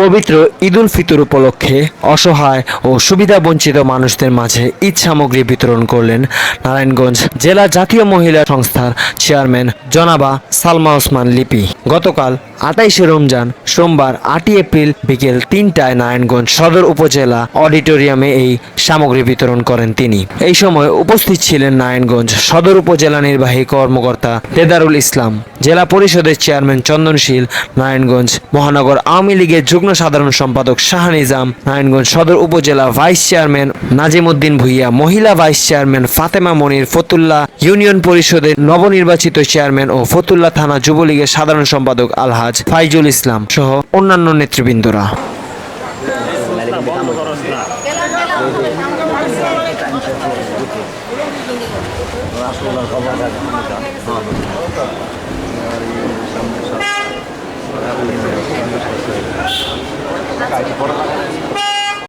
পবিত্র ঈদুল ফিতর উপলক্ষে অসহায় ও সুবিধা বঞ্চিত মানুষদের মাঝে ঈদ সামগ্রী বিতরণ করলেন নারায়ণগঞ্জ জেলা জাতীয় মহিলা সংস্থার চেয়ারম্যান জনাবা সালমা ওসমান লিপি। গতকাল আটাইশে রমজান সোমবার আটই এপ্রিল বিকেল তিনটায় নারায়ণগঞ্জ সদর উপজেলা অডিটোরিয়ামে এই সামগ্রী বিতরণ করেন তিনি। এই সময় উপস্থিত ছিলেন নারায়ণগঞ্জ সদর উপজেলা নির্বাহী কর্মকর্তা দেদারুল ইসলাম, জেলা পরিষদের চেয়ারম্যান চন্দনশীল, নারায়ণগঞ্জ মহানগর আওয়ামী লীগের যুগ্ম সাধারণ সম্পাদক শাহ নিজাম, নারায়ণগঞ্জ সদর উপজেলা ভাইস চেয়ারম্যান নাজিমুদ্দিন ভুইয়া, মহিলা vice chairman Fatema Monir Fatullah union পরিষদের নবনির্বাচিত চেয়ারম্যান ও ফতুল্লা থানা যুবলীগের সাধারণ সম্পাদক আলহাজ ফাইজুল ইসলাম সহ অন্যান্য নেতৃবৃন্দরা। সামনে